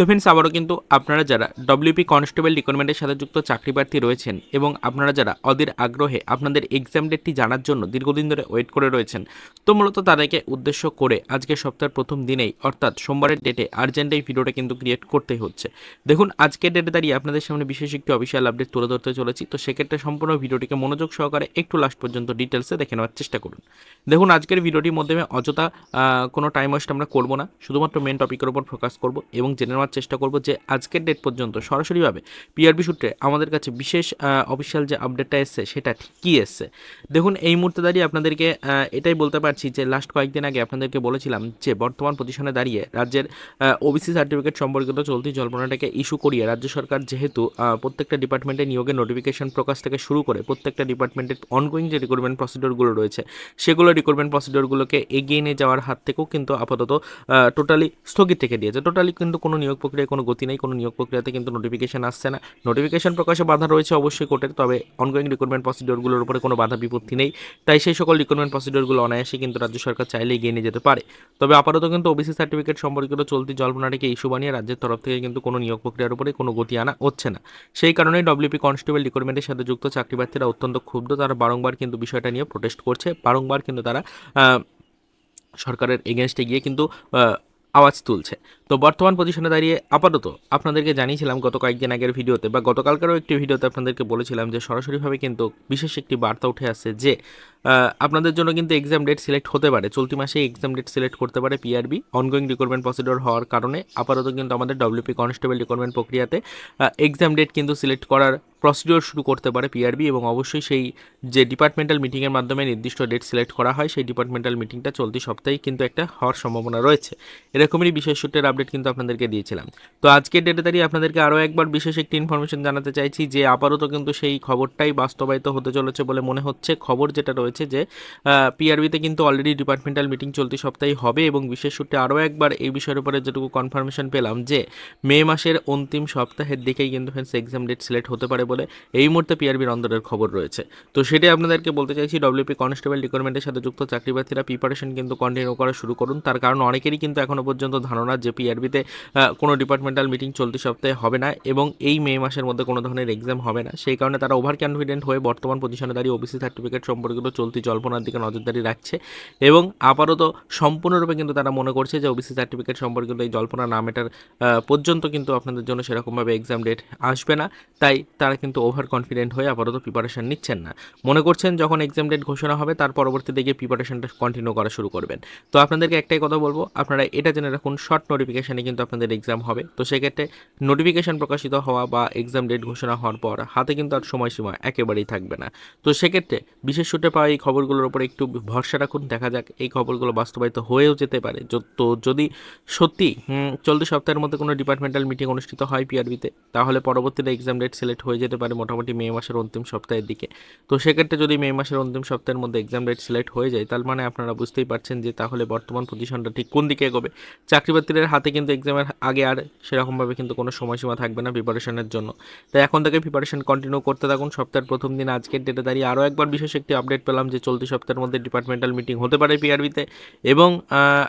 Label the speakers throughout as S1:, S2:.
S1: তো ফ্রেন্ডস আবারও কিন্তু আপনারা যারা ডব্লিউপি কনস্টেবল রিক্রুটমেন্টের সাথে যুক্ত চাকরি প্রার্থী রয়েছেন এবং আপনারা যারা অধীর আগ্রহে আপনাদের এক্সাম ডেটটি জানার জন্য দীর্ঘদিন ধরে ওয়েট করে রয়েছেন, তো মূলত তাদেরকে উদ্দেশ্য করে আজকে সপ্তাহের প্রথম দিনেই, অর্থাৎ সোমবারের ডেটে আর্জেন্ট এই ভিডিওটা কিন্তু ক্রিয়েট করতেই হচ্ছে। দেখুন, আজকের ডেটে দাঁড়িয়ে আপনাদের সামনে বিশেষ একটি অফিসিয়াল আপডেট তুলে ধরতে চলেছি, তো সেক্ষেত্রে সম্পূর্ণ ভিডিওটিকে মনোযোগ সহকারে একটু লাস্ট পর্যন্ত ডিটেলসে দেখে নেওয়ার চেষ্টা করুন। দেখুন, আজকের ভিডিওটির মধ্যে অযথা কোনো টাইম ওয়েস্ট আমরা করব না, শুধুমাত্র মেন টপিকের উপর ফোকাস করব এবং জেনে নেওয়ার চেষ্টা করব যে আজকের ডেট পর্যন্ত সরাসরিভাবে পিআরবি সূত্রে আমাদের কাছে বিশেষ অফিসিয়াল যে আপডেটটা এসছে সেটা কী এসছে? দেখুন, এই মুহূর্তে দাঁড়িয়ে আপনাদেরকে এটাই বলতে পারছি যে লাস্ট কয়েকদিন আগে আপনাদেরকে বলেছিলাম যে বর্তমান পজিশনে দাঁড়িয়ে রাজ্যের ওবিসি সার্টিফিকেট সম্পর্কিত চলতি জল্পনাটাকে ইস্যু করিয়ে রাজ্য সরকার যেহেতু প্রত্যেকটা ডিপার্টমেন্টে নিয়োগের নোটিফিকেশন প্রকাশ থেকে শুরু করে প্রত্যেকটা ডিপার্টমেন্টের অনগোয়িং যে রিক্রুটমেন্ট প্রসিডিওরগুলো রয়েছে, সেগুলো রিক্রুটমেন্ট প্রসিডিওরগুলোকে এগিয়ে নিয়ে যাওয়ার হাত থেকেও কিন্তু আপাতত টোটালি স্থগিত থেকে দিয়েছে। টোটালি কিন্তু কোনো নিয়োগ প্রক্রিয়ায় কোনো গতি নেই, কোনো নিয়োগ প্রক্রিয়াতে কিন্তু নোটিফিকেশন আসছে না। নোটিফিকেশন প্রকাশে বাধা রয়েছে অবশ্যই কোর্টের তবে অনগোয়িং রিক্রুটমেন্ট প্রসিডিওরগুলোর উপরে কোনো বাধা বিপত্তি নেই। তাই সেই সকল রিক্রুটমেন্ট প্রসিডিওরগুলো অনায়াসে কিন্তু রাজ্য সরকার চাইলে এগিয়ে নিয়ে যেতে পারে। তবে আপাতত কিন্তু ওবিসি সার্টিফিকেট সম্পর্কিত চলতি জল্পনাটিকে ইস্যু বানিয়ে রাজ্যের তরফ থেকে কিন্তু কোনো নিয়োগ প্রক্রিয়ার উপরে কোনো গতি আনা হচ্ছে না। সেই কারণেই ডব্লিউপি কনস্টেবল রিক্রুটমেন্টের সাথে যুক্ত চাকরি প্রার্থীরা অত্যন্ত ক্ষুব্ধ। তারা বারংবার কিন্তু বিষয়টা নিয়ে প্রোটেস্ট করছে। বারংবার কিন্তু তারা সরকারের এগেনস্টে গিয়ে কিন্তু আওয়াজ তুলছে। তো বর্তমান পজিশনে দাঁড়িয়ে আপাতত আপনাদেরকে জানিয়েছিলাম গত কয়েকদিন আগের ভিডিওতে বা গতকালকারও একটি ভিডিওতে আপনাদেরকে বলেছিলাম যে সরাসরিভাবে কিন্তু বিশেষ একটি বার্তা উঠে আসছে যে আপনাদের জন্য কিন্তু এক্সাম ডেট সিলেক্ট হতে পারে। চলতি মাসে এক্সাম ডেট সিলেক্ট করতে পারে পিআরবি অনগোয়িং রিক্রুটমেন্ট প্রসিডিওর হওয়ার কারণে আপাতত কিন্তু আমাদের ডব্লিউপি কনস্টেবল রিক্রুটমেন্ট প্রক্রিয়াতে এক্সাম ডেট কিন্তু সিলেক্ট করার প্রসিডিওর শুরু করতে পারে পিআরবি এবং অবশ্যই সেই যে ডিপার্টমেন্টাল মিটিংয়ের মাধ্যমে নির্দিষ্ট ডেট সিলেক্ট করা হয়, সেই ডিপার্টমেন্টাল মিটিংটা চলতি সপ্তাহে কিন্তু একটা হওয়ার সম্ভাবনা রয়েছে। এরকমই বিশেষ সূত্রের আপডেট কিন্তু আপনাদেরকে দিয়েছিলাম। তো আজকের ডেটে দাঁড়িয়ে আপনাদেরকে আরও একবার বিশেষ একটি ইনফরমেশন জানাতে চাইছি যে, আপাতত কিন্তু সেই খবরটাই বাস্তবায়িত হতে চলেছে বলে মনে হচ্ছে। খবর যেটা রয়েছে যে পিআরবিতে কিন্তু অলরেডি ডিপার্টমেন্টাল মিটিং চলতি সপ্তাহে হবে এবং বিশেষ সূত্রে আরও একবার এই বিষয়ের উপরে যেটুকু কনফার্মেশন পেলাম যে, মে মাসের অন্তিম সপ্তাহের দিকেই কিন্তু ফ্রেন্ডস এক্সাম ডেট সিলেক্ট হতে পারে বলে এই মুহূর্তে পিআরবির অন্দরের খবর রয়েছে। তো সেটাই আপনাদেরকে বলতে চাইছি ডব্লিউপি কনস্টেবল রিক্রুটমেন্টের সাথে যুক্ত চাকরি প্রার্থীরা প্রিপারেশন কিন্তু কন্টিনিউ করা শুরু করুন। তার কারণ অনেকেরই কিন্তু এখনও পর্যন্ত ধারণা যে পিআরবিতে কোনো ডিপার্টমেন্টাল মিটিং চলতি সপ্তাহে হবে না এবং এই মে মাসের মধ্যে কোনো ধরনের এক্সাম হবে না। সেই কারণে তারা ওভার কনফিডেন্ট হয়ে বর্তমান পজিশনে দাঁড়িয়ে ওবিসি সার্টিফিকেট সম্পর্কিত চলতি জল্পনার দিকে নজরদারি রাখছে এবং আপাতত সম্পূর্ণরূপে কিন্তু তারা মনে করছে যে ওবিসি সার্টিফিকেট সম্পর্কিত এই জল্পনা নাম এটার আহ, পর্যন্ত কিন্তু আপনাদের জন্য সেরকমভাবে এক্সাম ডেট আসবে না। তাই তারা কিন্তু ওভার কনফিডেন্ট হয়ে আপাতত প্রিপারেশান নিচ্ছেন না। মনে করছেন যখন এক্সাম ডেট ঘোষণা হবে, তার পরবর্তীতে গিয়ে প্রিপারেশানটা কন্টিনিউ করা শুরু করবেন। তো আপনাদেরকে একটাই কথা বলব, আপনারা এটা জেনে রাখুন শর্ট নোটিফিকেশানে কিন্তু আপনাদের এক্সাম হবে। তো সেক্ষেত্রে নোটিফিকেশান প্রকাশিত হওয়া বা এক্সাম ডেট ঘোষণা হওয়ার পর হাতে কিন্তু আর সময়সীমা একেবারেই থাকবে না। তো সেক্ষেত্রে বিশেষ সূত্রে পাওয়া এই খবরগুলোর উপর একটু ভরসা রাখুন, দেখা যাক এই খবরগুলো বাস্তবায়িত হয়েও যেতে পারে। তো যদি সত্যি চলতি সপ্তাহের মধ্যে কোনো ডিপার্টমেন্টাল মিটিং অনুষ্ঠিত হয় পিআরবিতে তাহলে পরবর্তীতে এক্সাম ডেট সিলেক্ট হয়ে যেতে পারে মোটামুটি মে মাসের অন্তিম সপ্তাহের দিকে। তো সেক্ষেত্রে যদি মে মাসের অন্তিম সপ্তাহের মধ্যে এক্সাম ডেট সিলেক্ট হয়ে যায়, তার মানে আপনারা বুঝতেই পারছেন যে তাহলে বর্তমান পজিশনটা ঠিক কোন দিকে এগোবে। চাকরিপ্রার্থীদের হাতে কিন্তু এক্সামের আগে আর সেরকমভাবে কিন্তু কোনো সময়সীমা থাকবে না প্রিপারেশনের জন্য। তাই এখন থেকে প্রিপারেশন কন্টিনিউ করতে থাকুন। সপ্তাহের প্রথম দিন আজকের ডেটে দাঁড়িয়ে আরও একবার বিশেষ একটি আপডেট পেলাম যে চলতি সপ্তাহের মধ্যে ডিপার্টমেন্টাল মিটিং হতে পারে পিআরবিতে এবং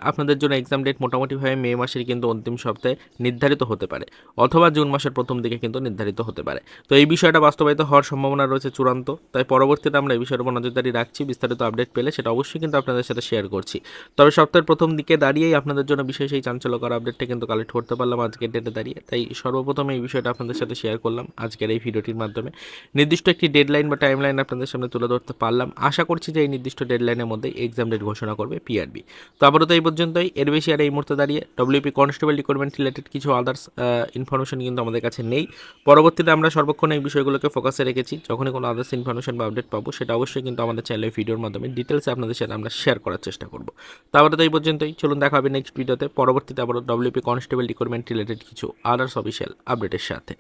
S1: আপনাদের জন্য এক্সাম ডেট মোটামুটিভাবে মে মাসের কিন্তু অন্তিম সপ্তাহে নির্ধারিত হতে পারে। অথবা জুন মাসের প্রথম দিকে কিন্তু নির্ধারিত হতে পারে। তো এই বিষয়টা বাস্তবায়িত হওয়ার সম্ভাবনা রয়েছে চূড়ান্ত, তাই পরবর্তীতে আমরা এই বিষয়ের উপর নজরদারি রাখছি, বিস্তারিত আপডেট পেলে সেটা অবশ্যই কিন্তু আপনাদের সাথে শেয়ার করছি। তবে সপ্তাহের প্রথম দিকে দাঁড়িয়েই আপনাদের জন্য বিশেষ এই চাঞ্চল্যকর আপডেটটা কিন্তু কালেক্ট করতে পারলাম আজকের ডেটে দাঁড়িয়ে। তাই সর্বপ্রথম এই বিষয়টা আপনাদের সাথে শেয়ার করলাম আজকের এই ভিডিওটির মাধ্যমে। নির্দিষ্ট একটি ডেডলাইন বা টাইমলাইন আপনাদের সামনে তুলে ধরতে পারলাম। আশা করছি যে এই নির্দিষ্ট ডেডলাইনের মধ্যে এক্সাম ডেট ঘোষণা করবে পিআরবি তো আপাতত এই পর্যন্তই, এর বেশি আর এই মুহূর্তে দাঁড়িয়ে W P constable recruitment related কিছু আদার্স ইনফরমেশন কিন্তু আমাদের কাছে নেই। পরবর্তীতে আমরা সর্বক্ষণ এই বিষয়গুলোকে ফোকাসে রেখেছি। যখনই কোনো আদার্স ইনফরমেশন বা আপডেট পাবো, সেটা অবশ্যই কিন্তু আমাদের চ্যানেলে ভিডিওর মাধ্যমে ডিটেলসে আপনাদের সাথে আমরা শেয়ার করার চেষ্টা করব। তারপরে তো এই পর্যন্তই। চলুন দেখা হবে নেক্সট ভিডিওতে পরবর্তীতে আবার W P constable recruitment related কিছু আদার্স অফিসিয়াল আপডেটের সাথে।